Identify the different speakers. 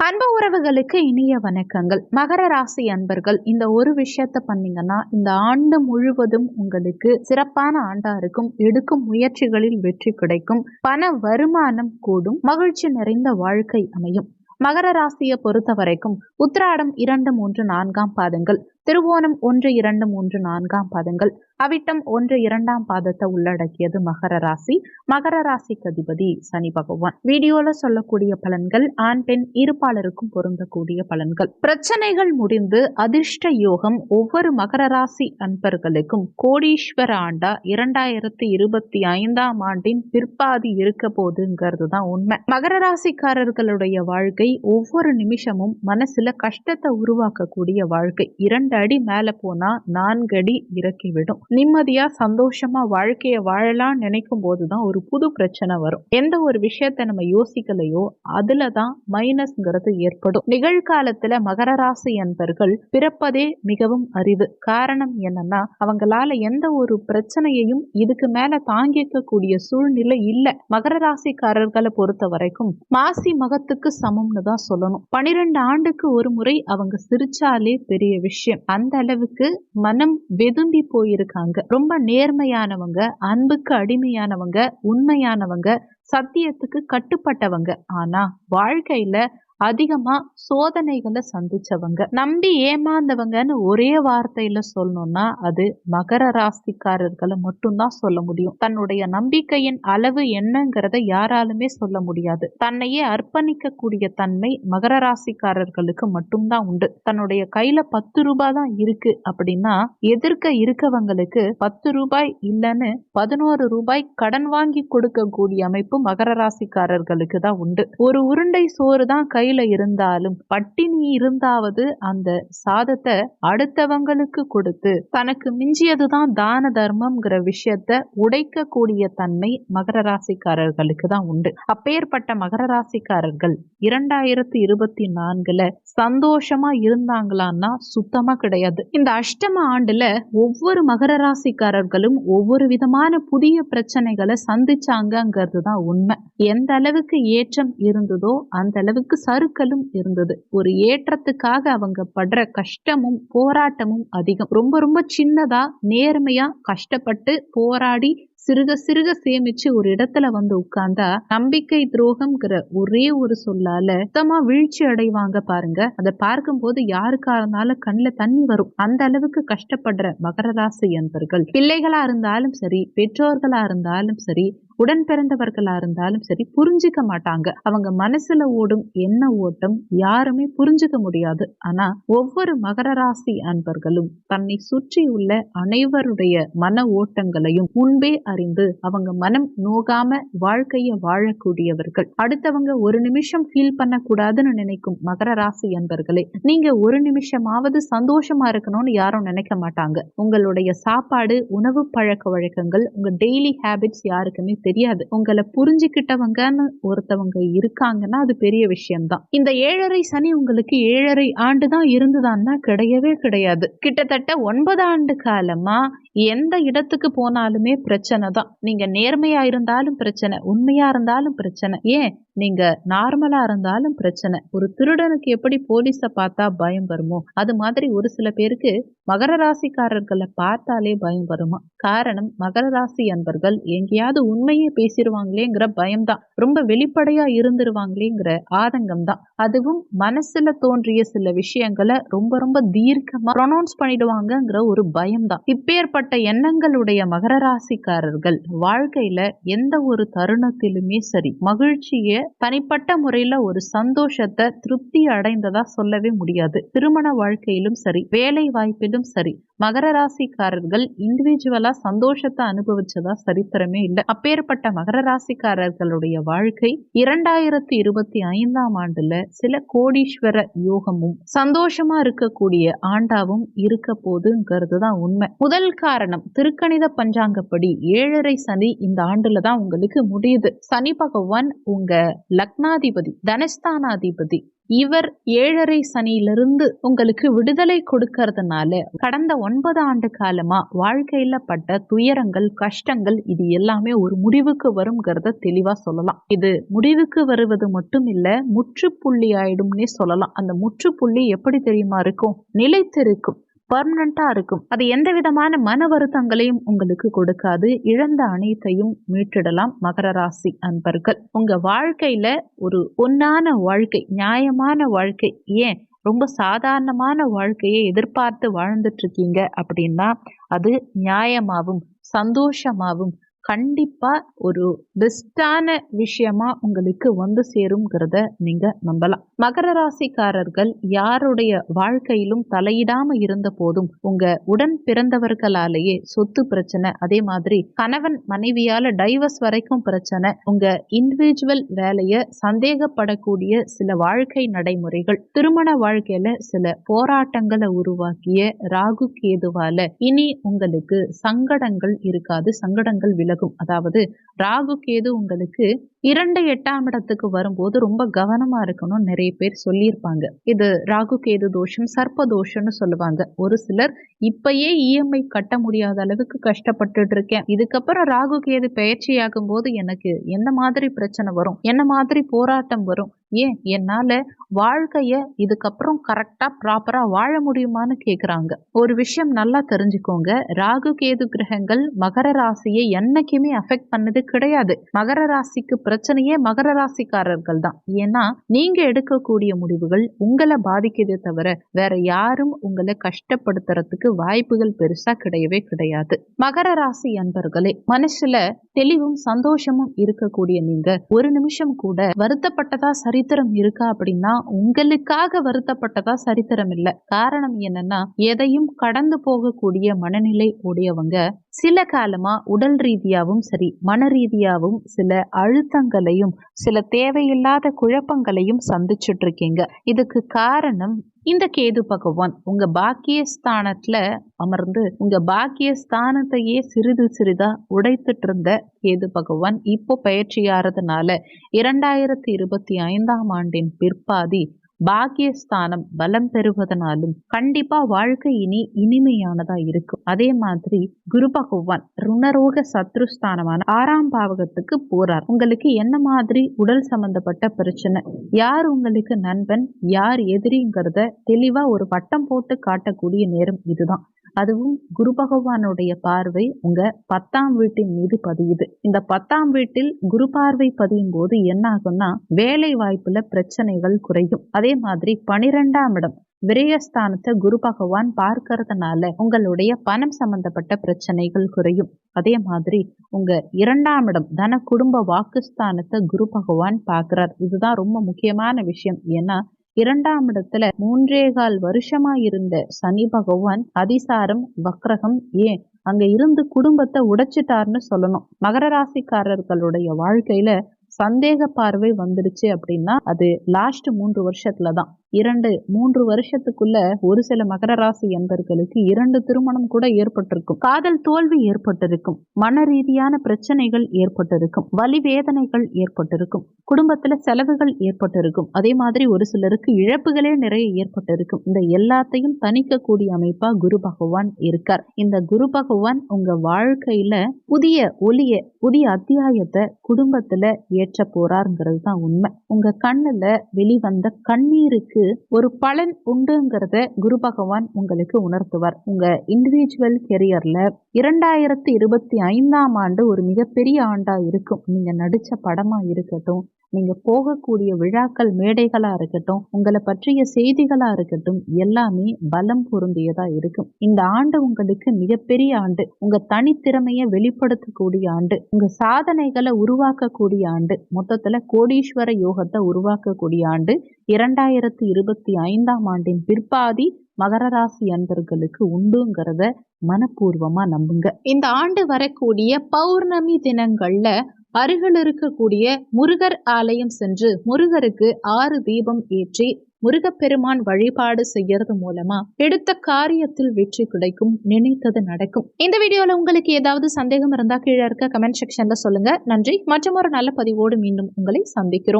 Speaker 1: அன்பு உறவுகளுக்கு இனிய வணக்கங்கள். மகர ராசி அன்பர்கள் இந்த ஒரு விஷயத்த பண்ணீங்கன்னா இந்த ஆண்டு முழுவதும் உங்களுக்கு சிறப்பான ஆண்டா இருக்கும். எடுக்கும் முயற்சிகளில் வெற்றி கிடைக்கும். பண வருமானம் கூடும். மகிழ்ச்சி நிறைந்த வாழ்க்கை அமையும். மகர ராசியை பொறுத்த வரைக்கும் உத்திராடம் இரண்டு மூன்று நான்காம் பாதங்கள். திருவோணம் ஒன்று இரண்டு மூன்று நான்காம் பாதங்கள். அவிட்டம் ஒன்று இரண்டாம் பாதத்தை உள்ளடக்கியது மகர ராசி. மகர ராசிக்கு அதிபதி சனி பகவான். வீடியோல சொல்லக்கூடிய பலன்கள் ஆண் பெண் இருப்பாளருக்கும் பொருந்தக்கூடிய பலன்கள். பிரச்சனைகள் முடிந்து அதிர்ஷ்ட யோகம் ஒவ்வொரு மகர ராசி அன்பர்களுக்கும் கோடீஸ்வர ஆண்டா இரண்டாயிரத்தி இருபத்தி ஐந்தாம் ஆண்டின் பிற்பாதி இருக்க போதுங்கிறது தான் உண்மை. மகர ராசிக்காரர்களுடைய வாழ்க்கை ஒவ்வொரு நிமிஷமும் மனசுல கஷ்டத்தை உருவாக்கக்கூடிய வாழ்க்கை. இரண்டு அடி மேல போனா நான்கு அடி இறக்கிவிடும் நிம்மதியா சந்தோஷமா வாழ்க்கைய வாழலாம் நினைக்கும் போதுதான் ஒரு புது பிரச்சனை வரும். எந்த ஒரு விஷயத்த நம்ம யோசிக்கலையோ அதுலதான் மைனஸ்ங்கிறது ஏற்படும். நிகழ்காலத்துல மகர ராசி என்பர்கள் பிறப்பதே மிகவும் அறிவு காரணம் என்னன்னா அவங்களால எந்த ஒரு பிரச்சனையையும் இதுக்கு மேல தாங்கிக்கக்கூடிய சூழ்நிலை இல்ல. மகர ராசிக்காரர்களை பொறுத்த வரைக்கும் மாசி மகத்துக்கு சமம்னு தான் சொல்லணும். பனிரெண்டு ஆண்டுக்கு ஒரு முறை அவங்க சிரிச்சாலே பெரிய விஷயம். அந்த அளவுக்கு மனம் வெதும்பி போயிருக்காங்க. ரொம்ப நேர்மையானவங்க அன்புக்கு அடிமையானவங்க உண்மையானவங்க சத்தியத்துக்கு கட்டுப்பட்டவங்க. ஆனா வாழ்க்கையில அதிகமா சோதனைகளை சந்திச்சவங்க. நம்பி ஏமாந்தவங்கன்னு ஒரே வார்த்தையில சொல்லணும்னா அது மகர ராசிக்காரர்களை மட்டும்தான் சொல்ல முடியும். தன்னுடைய நம்பிக்கையின் அளவு என்னங்கிறத யாராலுமே சொல்ல முடியாது. தன்னையே அர்ப்பணிக்க கூடிய தன்மை மகர ராசிக்காரர்களுக்கு மட்டும்தான் உண்டு. தன்னுடைய கையில பத்து ரூபாய் தான் இருக்கு அப்படின்னா எதிர்க்க இருக்கவங்களுக்கு பத்து ரூபாய் இல்லைன்னு பதினோரு ரூபாய் கடன் வாங்கி கொடுக்கக்கூடிய அமைப்பு மகர ராசிக்காரர்களுக்கு தான் உண்டு. ஒரு உருண்டை சோறு தான் கை கையில இருந்தாலும் பட்டினி இருந்தாவது அந்த சாதத்தை அடுத்தவங்களுக்கு கொடுத்து தனக்கு மிஞ்சியதுதான் தான தர்மம்ங்கிற விஷயத்த உடைக்கக்கூடிய தன்மை மகர ராசிக்காரர்களுக்கு தான் உண்டு. அப்பேற்பட்ட மகர ராசிக்காரர்கள் இரண்டாயிரத்தி இருபத்தி நான்குல சந்தோஷமா இருந்தாங்களான்னா சுத்தமா கிடையாது. இந்த அஷ்டம ஆண்டுல ஒவ்வொரு மகர ராசிக்காரர்களும் ஒவ்வொரு விதமான புதிய பிரச்சனைகளை சந்திச்சாங்கிறது தான் உண்மை. எந்த அளவுக்கு ஏற்றம் இருந்ததோ அந்த அளவுக்கு சறுக்கலும் இருந்தது. ஒரு ஏற்றத்துக்காக அவங்க படுற கஷ்டமும் போராட்டமும் அதிகம். ரொம்ப ரொம்ப சின்னதா நேர்மையா கஷ்டப்பட்டு போராடி சிறுக சிறுக சேமிச்சு ஒரு இடத்துல வந்து உட்கார்ந்தா நம்பிக்கை துரோகம்ங்கிற ஒரே ஒரு சொல்லால சுத்தமா வீழ்ச்சி அடைவாங்க பாருங்க. அதை பார்க்கும்போது யாருக்கா இருந்தாலும் கண்ணுல தண்ணி வரும். அந்த அளவுக்கு கஷ்டப்படுற மகர ராசி என்பர்கள். பிள்ளைகளா இருந்தாலும் சரி பெற்றோர்களா இருந்தாலும் சரி உடன் பிறந்தவர்களா இருந்தாலும் சரி புரிஞ்சுக்க மாட்டாங்க. அவங்க மனசுல ஓடும் என்ன ஓட்டம் யாருமே புரிஞ்சுக்க முடியாது. ஆனா ஒவ்வொரு மகர ராசி அன்பர்களும் தன்னை சுற்றி உள்ள அனைவருடைய மன ஓட்டங்களையும் முன்பே அறிந்து அவங்க மனம் நோகாம வாழ்க்கைய வாழக்கூடியவர்கள். அடுத்தவங்க ஒரு நிமிஷம் ஃபீல் பண்ணக்கூடாதுன்னு நினைக்கும் மகர ராசி அன்பர்களே நீங்க ஒரு நிமிஷமாவது சந்தோஷமா இருக்கணும்னு யாரும் நினைக்க மாட்டாங்க. உங்களுடைய சாப்பாடு உணவு பழக்க வழக்கங்கள் உங்க டெய்லி ஹேபிட்ஸ் யாருக்குமே தெரியாது. உங்களை புரிஞ்சுக்கிட்டவங்கன்னு ஒருத்தவங்க இருக்காங்கன்னா அது பெரிய விஷயம்தான். இந்த ஏழரை சனி உங்களுக்கு ஏழரை ஆண்டு தான் இருந்ததான்னா கிடையவே கிடையாது. கிட்டத்தட்ட ஒன்பது ஆண்டு காலமா எந்த இடத்துக்கு போனாலுமே பிரச்சனை தான். நீங்க நேர்மையா இருந்தாலும் பிரச்சனை உண்மையா இருந்தாலும் பிரச்சனை. ஏன்? நீங்க நார்மலா இருந்தாலும் பிரச்சனை. ஒரு திருடனுக்கு எப்படி போலீஸ பார்த்தா பயம் வருமோ? அது மாதிரி ஒரு சில பேருக்கு மகர ராசிக்காரர்களை பார்த்தாலே பயம் வருமா? காரணம் மகர ராசி அன்பர்கள் எங்கேயாவது உண்மையே பேசிடுவாங்களேங்கிற பயம்தான் ரொம்ப வெளிப்படையா இருந்துருவாங்களேங்கிற ஆதங்கம் தான். அதுவும் மனசுல தோன்றிய சில விஷயங்களை ரொம்ப ரொம்ப தீர்க்கமா ப்ரொனவுன்ஸ் பண்ணிடுவாங்கங்கிற ஒரு பயம்தான் இப்பேற்பட்ட எண்ணங்களுடைய மகர ராசிக்காரர்கள் வாழ்க்கையில எந்த ஒரு தருணத்திலுமே சரி மகிழ்ச்சிய தனிப்பட்ட முறையில ஒரு சந்தோஷத்தை திருப்தி அடைந்ததா சொல்லவே முடியாது. திருமண வாழ்க்கையிலும் சரி வேலை வாய்ப்பிலும் சரி மகர ராசிக்காரர்கள் இண்டிவிஜுவலா சந்தோஷத்தை அனுபவிச்சதா சரித்திரமே இல்லை. அப்பேற்பட்ட மகர ராசிக்காரர்களுடைய வாழ்க்கை இரண்டாயிரத்தி இருபத்தி ஐந்தாம் ஆண்டுல சில கோடீஸ்வர யோகமும் சந்தோஷமா இருக்கக்கூடிய ஆண்டாவும் இருக்க போதுங்கிறது தான் உண்மை. முதல் காரணம் திருக்கணித பஞ்சாங்கப்படி ஏழரை சனி இந்த ஆண்டுல தான் உங்களுக்கு முடியுது. சனி பகவான் உங்க லக்னாதிபதி தனஸ்தானாதிபதி. இவர் ஏழரை சனியிலிருந்து உங்களுக்கு விடுதலை கொடுக்கறதுனால கடந்த ஒன்பது ஆண்டு காலமா வாழ்க்கையில பட்ட துயரங்கள் கஷ்டங்கள் இது எல்லாமே ஒரு முடிவுக்கு வருங்கிறத தெளிவா சொல்லலாம். இது முடிவுக்கு வருவது மட்டும் இல்ல முற்றுப்புள்ளி ஆயிடும்னே சொல்லலாம். அந்த முற்றுப்புள்ளி எப்படி தெரியுமா இருக்கும்? நிலைத்திருக்கும். பர்மனண்டா இருக்கும். அது எந்த விதமான மன வருத்தங்களையும் உங்களுக்கு கொடுக்காது. இழந்த அனைத்தையும் மீட்டிடலாம் மகர ராசி அன்பர்கள். உங்க வாழ்க்கையில ஒரு பொன்னான வாழ்க்கை நியாயமான வாழ்க்கை ஏன் ரொம்ப சாதாரணமான வாழ்க்கையை எதிர்பார்த்து வாழ்ந்துட்டு இருக்கீங்க அப்படின்னா அது நியாயமாகவும் சந்தோஷமாகவும் கண்டிப்பா ஒரு பெஸ்டான விஷயமா உங்களுக்கு வந்து சேருங்கிறத நீங்க நம்பலாம். மகர ராசிக்காரர்கள் யாருடைய வாழ்க்கையிலும் தலையிடாம இருந்த போதும் உங்க உடன் பிறந்தவர்களாலேயே சொத்து பிரச்சனை அதே மாதிரி கணவன் மனைவியால டைவர்ஸ் வரைக்கும் பிரச்சனை உங்க இண்டிவிஜுவல் வேலையை சந்தேகப்படக்கூடிய சில வாழ்க்கை நடைமுறைகள் திருமண வாழ்க்கையில சில போராட்டங்களை உருவாக்கிய ராகு கேதுவால இனி உங்களுக்கு சங்கடங்கள் இருக்காது சங்கடங்கள் விலகும் அதாவது ராகு கேது உங்களுக்கு இரண்டு எட்டாம் இடத்துக்கு வரும்போது ரொம்ப கவனமா இருக்கணும் நிறைய பேர் சொல்லியிருப்பாங்க. இது ராகு கேது தோஷம் சர்ப்ப தோஷம்னு சொல்லுவாங்க. ஒரு சிலர் இப்பயே இஎம்ஐ கட்ட முடியாத அளவுக்கு கஷ்டப்பட்டுட்டு இருக்கேன். இதுக்கப்புறம் ராகு கேது பயிற்சியாகும் போது எனக்கு என்ன மாதிரி பிரச்சனை வரும்? என்ன மாதிரி போராட்டம் வரும்? ஏன் என்னால வாழ்க்கைய இதுக்கப்புறம் கரெக்டா ப்ராப்பரா வாழ முடியுமான்னு கேக்குறாங்க. ஒரு விஷயம் நல்லா தெரிஞ்சுக்கோங்க. ராகு கேது கிரகங்கள் மகர ராசியை என்னைக்குமே அஃபெக்ட் பண்ணது கிடையாது. மகர ராசிக்கு பிரச்சனையே மகர ராசிக்காரர்கள் தான். ஏன்னா நீங்க எடுக்கக்கூடிய முடிவுகள் உங்களை பாதிக்கதே தவிர வேற யாரும் உங்களை கஷ்டப்படுத்துறதுக்கு வாய்ப்புகள் பெருசா கிடையவே கிடையாது. மகர ராசி அன்பர்களே மனசுல தெளிவும் சந்தோஷமும் இருக்கக்கூடிய நீங்க ஒரு நிமிஷம் கூட வருத்தப்பட்டதா சரி சரித்திரம் இருக்கா அப்படின்னா உங்களுக்காக வருத்தப்பட்டதா சரித்திரம் இல்லை. காரணம் என்னன்னா எதையும் கடந்து போகக்கூடிய மனநிலை உடையவங்க சில காலமா உடல் ரீதியாகவும் சரி மன ரீதியாகவும் சில அழுத்தங்களையும் சில தேவையில்லாத குழப்பங்களையும் சந்திச்சுட்டு இருக்கீங்க இதுக்கு காரணம் இந்த கேது பகவான். உங்க பாக்கியஸ்தானத்துல அமர்ந்து உங்க பாக்கியஸ்தானத்தையே சிறிது சிறிதா உடைத்துட்டு இருந்த கேது பகவான் இப்போ பயிற்சியாறதுனால இரண்டாயிரத்தி இருபத்தி ஐந்தாம் ஆண்டின் பிற்பாதி பாக்கியஸ்தானம் பலம் பெறுவதனாலும் கண்டிப்பா வாழ்க்கை இனி இனிமையானதா இருக்கும் அதே மாதிரி குரு பகவான் ருணரோக சத்ருஸ்தானமான ஆறாம் பாவகத்துக்கு போறார். உங்களுக்கு என்ன மாதிரி உடல் சம்பந்தப்பட்ட பிரச்சனை? யார் உங்களுக்கு நண்பன்? யார் எதிரிங்கிறத தெளிவா ஒரு பட்டம் போட்டு காட்டக்கூடிய நேரம் இதுதான். அதுவும் குரு பகவானுடைய பார்வை உங்க பத்தாம் வீட்டின் மீது பதியுது. இந்த பத்தாம் வீட்டில் குரு பார்வை பதியும் போது என்ன ஆகும்னா வேலை வாய்ப்புல பிரச்சனைகள் குறையும். அதே மாதிரி பனிரெண்டாம் இடம் விரயஸ்தானத்தை குரு பகவான் பார்க்கறதுனால உங்களுடைய பணம் சம்பந்தப்பட்ட பிரச்சனைகள் குறையும். அதே மாதிரி உங்க இரண்டாம் இடம் தன குடும்ப வாக்குஸ்தானத்தை குரு பகவான் பார்க்கிறார். இதுதான் ரொம்ப முக்கியமான விஷயம். ஏன்னா இரண்டாம் இடத்துல மூன்றே கால் வருஷமா இருந்த சனி பகவான் அதிசாரம் வக்ரகம் ஏன்? அங்க இருந்து குடும்பத்தை உடைச்சிட்டார்னு சொல்லணும். மகர ராசிக்காரர்களுடைய வாழ்க்கையில சந்தேக பார்வை வந்துடுச்சு அப்படின்னா அது லாஸ்ட் மூன்று வருஷத்துல தான் இரண்டு மூன்று வருஷத்துக்குள்ள ஒரு சில மகர ராசி என்பர்களுக்கு இரண்டு திருமணம் கூட ஏற்பட்டிருக்கும். காதல் தோல்வி ஏற்பட்டிருக்கும். மன ரீதியான பிரச்சனைகள் ஏற்பட்டிருக்கும். வலி வேதனைகள் ஏற்பட்டிருக்கும். குடும்பத்துல செலவுகள் ஏற்பட்டிருக்கும். அதே மாதிரி ஒரு சிலருக்கு இழப்புகளே நிறைய ஏற்பட்டிருக்கும். இந்த எல்லாத்தையும் தணிக்கக்கூடிய அமைப்பா குரு பகவான் இருக்கார். இந்த குரு பகவான் உங்க வாழ்க்கையில புதிய ஒளிய புதிய அத்தியாயத்தை குடும்பத்துல ஏற்ற போறாருங்கிறது தான் உண்மை. உங்க கண்ணுல வெளிவந்த கண்ணீருக்கு ஒரு பலன் உண்டுங்கிறத குரு பகவான் உங்களுக்கு உணர்த்துவார். உங்க இண்டிவிஜுவல் கெரியர்ல இரண்டாயிரத்தி இருபத்தி ஐந்தாம் ஆண்டு ஒரு மிகப்பெரிய ஆண்டா இருக்கும். நீங்க நடிச்ச படமா இருக்கட்டும் நீங்க போகக்கூடிய விழாக்கள் மேடைகளா இருக்கட்டும் உங்களை பற்றிய செய்திகளா இருக்கட்டும் எல்லாமே பலம் பொருந்தியதா இருக்கும். இந்த ஆண்டு உங்களுக்கு மிகப்பெரிய ஆண்டு. உங்க தனித்திறமையை வெளிப்படுத்தக்கூடிய ஆண்டு. உங்க சாதனைகளை உருவாக்கக்கூடிய ஆண்டு. மொத்தத்துல கோடீஸ்வர யோகத்தை உருவாக்கக்கூடிய ஆண்டு. இரண்டாயிரத்தி இருபத்தி ஐந்தாம் ஆண்டின் பிற்பாதி மகர ராசி அன்பர்களுக்கு உண்டுங்கிறத மனப்பூர்வமா நம்புங்க. இந்த ஆண்டு வரக்கூடிய பௌர்ணமி தினங்கள்ல அருகில் இருக்கக்கூடிய முருகர் ஆலயம் சென்று முருகருக்கு ஆறு தீபம் ஏற்றி முருகப்பெருமான் வழிபாடு செய்யறது மூலமா எடுத்த காரியத்தில் வெற்றி கிடைக்கும் நினைத்தது நடக்கும். இந்த வீடியோல உங்களுக்கு ஏதாவது சந்தேகம் இருந்தா கீழே இருக்க கமெண்ட் செக்ஷன்ல சொல்லுங்க. நன்றி. மற்றும் ஒரு நல்ல பதிவோடு மீண்டும் உங்களை சந்திக்கிறோம்.